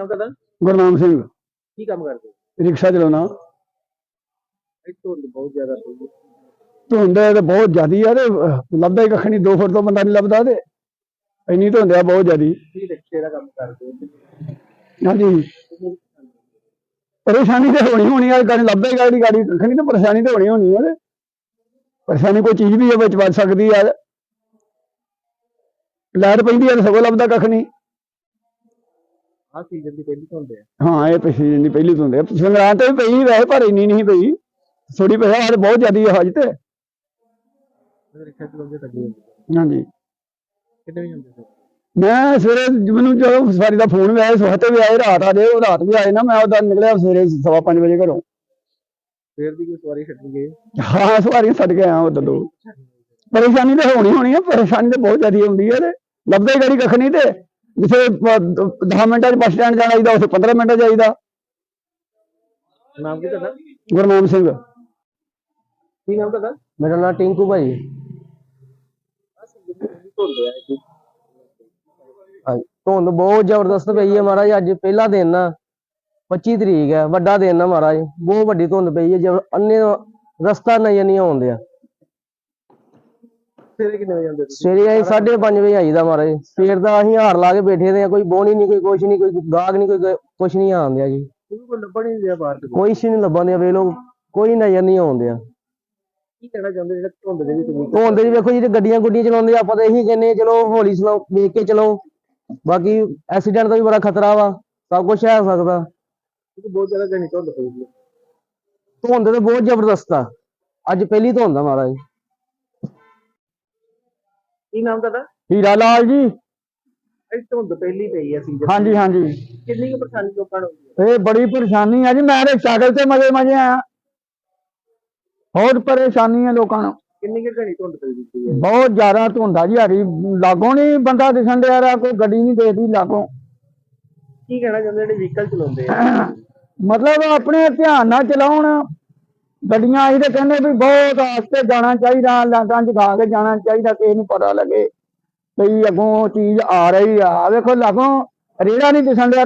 ਨਾਮ ਤੁਹਾਡਾ ਗੁਰਨਾਮ ਸਿੰਘ। ਕੀ ਕੰਮ ਕਰਦੇ? ਹੋ ਰਿਕਸ਼ਾ ਚਲਾਉਣਾ। ਇਹ ਧੁੰਦ ਬਹੁਤ ਜ਼ਿਆਦਾ ਪਈ ਹੈ। ਧੁੰਦ ਤੇ ਬਹੁਤ ਜ਼ਿਆਦੀ ਆ ਤੇ ਅਹ, ਲੱਭਦਾ ਹੀ ਕੱਖ ਨਹੀਂ 2 ਫੁੱਟ ਤੋਂ ਬੰਦਾ ਨਹੀਂ ਲੱਭਦਾ ਤੇ। ਇੰਨੀ ਧੁੰਦ ਆ ਬਹੁਤ ਜ਼ਿਆਦੀ। ਕੀ ਰਿਕਸ਼ੇ ਦਾ ਕੰਮ ਕਰਦੇ ਹੋ ਹਾਂਜੀ। ਪਰੇਸ਼ਾਨੀ ਤੇ ਹੋਣੀ ਹੋਣੀ ਆ ਗਾੜੀ ਲੱਭਦਾ ਹੀ ਗਾੜੀ ਗਾੜੀ ਕੱਖ ਨਹੀਂ ਤੇ ਪਰੇਸ਼ਾਨੀ ਤੇ ਹੋਣੀ ਹੋਣੀ ਆ ਤੇ। ਪਰੇਸ਼ਾਨੀ ਕੋਈ ਚੀਜ਼ ਵੀ ਆ ਵਿੱਚ ਵੱਜ ਸਕਦੀ ਆ। ਲਾਈਟ ਪੈਂਦੀ ਆ ਤੇ ਸਗੋਂ ਲੱਭਦਾ ਕੱਖ ਨਹੀਂ ਆਹ ਸੀਜ਼ਨ ਦੀ ਪਹਿਲੀ ਧੁੰਦ ਹੈ ਹਾਂ ਇਹ ਪਿਛਲੀ ਦੀ ਪਹਿਲੀ ਧੁੰਦ ਆ। ਸੰਗਰਾਂਦ ਤੇ ਵੀ ਪਈ ਵੈਸੇ ਪਰ ਇੰਨੀ ਨਹੀਂ ਪਈ। ਥੋੜੀ ਪਈ ਆ ਬਹੁਤ ਜ਼ਿਆਦੀ ਆ ਹਜ ਤੇ। ਹਾਂਜੀ। ਕਿੰਨੇ ਹੁੰਦੇ ਸਰ? ਮੈਂ ਸਵੇਰੇ ਮੈਨੂੰ ਜਦੋਂ ਸਵਾਰੀ ਦਾ ਫੋਨ ਆਇਆ ਸਵਖਤੇ ਵੀ ਆਏ ਰਾਤ ਆ ਜੇ ਉਹ ਰਾਤ ਵੀ ਆਏ ਨਾ ਮੈਂ ਉਹਦਾ ਨਿਕਲਿਆ ਸਵੇਰੇ ਸਵਾ ਪੰਜ ਵਜੇ ਘਰੋਂ। ਫੇਰ ਦੀ ਕੋਈ ਸਵਾਰੀ ਛੱਡੀ ਗਈ ਹਾਂ ਸਵਾਰੀ ਛੱਡ ਕੇ ਆਇਆ ਉਦੋਂ ਪਰੇਸ਼ਾਨੀ ਤਾਂ ਹੋਣੀ ਹੋਣੀ ਆ ਪਰੇਸ਼ਾਨੀ ਤਾਂ ਬਹੁਤ ਜ਼ਿਆਦਾ ਹੁੰਦੀ ਹੈ ਤੇ। ਲੱਭਦਾ ਹੀ ਗਾੜੀ ਕੱਖ ਨਹੀਂ ਤੇ। ਜਿੱਥੇ 10 ਮਿੰਟਾਂ 'ਚ ਬੱਸ ਸਟੈਂਡ ਜਾਣਾ ਚਾਹੀਦਾ ਉੱਥੇ 15 ਮਿੰਟਾਂ 'ਚ ਜਾਈਦਾ। ਨਾਮ ਕੀ ਤੁਹਾਡਾ? ਗੁਰਨਾਮ ਸਿੰਘ। ਕੀ ਨਾਮ ਤੁਹਾਡਾ? ਮੇਰਾ ਨਾਮ ਟਿੰਕੂ ਭਾਈ। ਧੁੰਦ ਬਹੁਤ ਜ਼ਬਰਦਸਤ ਪਈ ਹੈ ਮਹਾਰਾਜ ਅੱਜ ਪਹਿਲਾ ਦਿਨ ਨਾ 25 ਤਰੀਕ ਹੈ ਵੱਡਾ ਦਿਨ ਨਾ ਮਹਾਰਾਜ ਬਹੁਤ ਵੱਡੀ ਧੁੰਦ ਪਈ ਹੈ ਜਬ ਅੰਨੇ ਰਸਤਾ ਨਜ਼ਰ ਨਹੀਂ ਆਉਂਦਿਆ ਸਵੇਰੇ ਕਿੰਨੇ ਵਜੇ ਤੁਸੀਂ? ਸਵੇਰੇ ਅਸੀਂ 5:30 ਵਜੇ ਆਈਦਾ ਮਹਾਰਾਜ। ਸਵੇਰ ਦਾ ਅਸੀਂ ਹਾਰ ਲਾ ਕੇ ਬੈਠੇ ਆ ਕੋਈ ਬੋਣੀ ਨਹੀਂ ਕੋਈ ਕੁਛ ਨਹੀਂ ਕੋਈ ਗਾਹਕ ਨਹੀਂ ਕੋਈ ਕੁਛ ਨਹੀਂ ਆਉਂਦਿਆ ਜੀ ਕਿਉਂਕਿ ਕੋਈ ਲੱਭਣ ਹੀ ਨਹੀਂ ਰਿਹਾ ਬਾਹਰ ਕਿਤੇ। ਕੋਈ ਨਹੀਂ ਲੱਭਣ ਦਿਆ ਵੇ ਲੋਕ ਕੋਈ ਨਜ਼ਰ ਨਹੀਂ ਆਉਂਦਿਆ ਕੀ ਕਹਿਣਾ ਚਾਹੁੰਦੇ ਜਿਹੜੇ ਧੁੰਦ ਦੇ ਵਿੱਚ ਧੁੰਦ 'ਚ ਵੇਖੋ ਜੀ ਤੇ ਗੱਡੀਆਂ ਗੁੱਡੀਆਂ ਚਲਾਉਂਦੇ ਆ, ਆਪਾਂ ਤਾਂ ਇਹੀ ਕਹਿੰਦੇ ਆ, ਚਲੋ ਹੌਲੀ ਚਲਾਓ ਵੇਖ ਕੇ ਚਲੋ। ਬਾਕੀ ਐਕਸੀਡੈਂਟ ਦਾ ਵੀ ਬੜਾ ਖਤਰਾ ਵਾ ਸਭ ਕੁਝ ਹੈ ਸਕਦਾ। ਕਿਉਂਕਿ ਬਹੁਤ ਜ਼ਿਆਦਾ ਧੁੰਦ ਪਈ ਹੈ। ਧੁੰਦ ਤੇ ਬਹੁਤ ਜ਼ਬਰਦਸਤ ਆ। ਅੱਜ ਪਹਿਲੀ ਧੁੰਦ ਆ ਮਹਾਰਾਜ। ਕੀ ਨਾਮ ਤੁਹਾਡਾ? ਹੀਰਾ ਲਾਲ ਜੀ। ਇਹ ਧੁੰਦ ਪਹਿਲੀ ਪਈ ਹੈ ਸੀਜ਼ਨ। ਹਾਂਜੀ ਹਾਂਜੀ। ਕਿੰਨੀ ਕੁ ਪਰੇਸ਼ਾਨੀ ਲੋਕਾਂ ਨੂੰ? ਹੁੰਦੀ ਹੈ ਇਹ ਬੜੀ ਪਰੇਸ਼ਾਨੀ ਆ ਜੀ ਮੈਂ ਤੇ ਸਾਈਕਲ ਤੇ ਮਜੇ ਮਜੇ ਆਇਆ। ਬਹੁਤ ਪਰੇਸ਼ਾਨੀ ਆ ਲੋਕਾਂ ਨੂੰ। ਕਿੰਨੀ ਕੁ ਘਣੀ ਧੁੰਦ ਪਈ ਦਿੱਤੀ ਹੈ ਬਹੁਤ ਜ਼ਿਆਦਾ ਧੁੰਦਾ ਜੀ ਹਰੀ। ਲਾਗੋਂ ਨਹੀਂ ਬੰਦਾ ਦਿਖਣ ਡਿਆ ਰਿਹਾ ਕੋਈ ਗੱਡੀ ਨਹੀਂ ਦੇਖਦੀ ਲਾਗੋਂ। ਕੀ ਕਹਿਣਾ ਚਾਹੁੰਦੇ ਜਿਹੜੇ ਵਹੀਕਲ ਚਲਾਉਂਦੇ ਆ? ਮਤਲਬ ਆਪਣੇ ਧਿਆਨ ਨਾਲ ਚਲਾਉਣ। ਗੱਡੀਆਂ ਤੇ ਕਹਿੰਦੇ ਵੀ ਬਹੁਤ ਆਸਤੇ ਜਾਣਾ ਚਾਹੀਦਾ ਲਾਂਟਾਂ ਜਗਾ ਕੇ ਜਾਣਾ ਚਾਹੀਦਾ ਕਿਸੇ ਨੂੰ ਪਤਾ ਲੱਗੇ ਕਈ ਅੱਗੋਂ ਚੀਜ਼ ਆ ਰਹੀ ਆ। ਵੇਖੋ ਲਾਗੋਂ ਰੇੜਾ ਨਹੀਂ ਦਿਸਣ ਡਿਆ।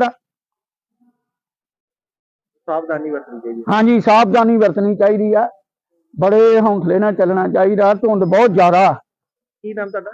ਸਾਵਧਾਨੀ ਵਰਤਣੀ ਚਾਹੀਦੀ ਹਾਂਜੀ ਸਾਵਧਾਨੀ ਵਰਤਣੀ ਚਾਹੀਦੀ ਆ। ਬੜੇ ਹੌਂਸਲੇ ਨਾਲ ਚੱਲਣਾ ਚਾਹੀਦਾ ਧੁੰਦ ਬਹੁਤ ਜ਼ਿਆਦਾ। ਕੀ ਨਾਮ ਤੁਹਾਡਾ?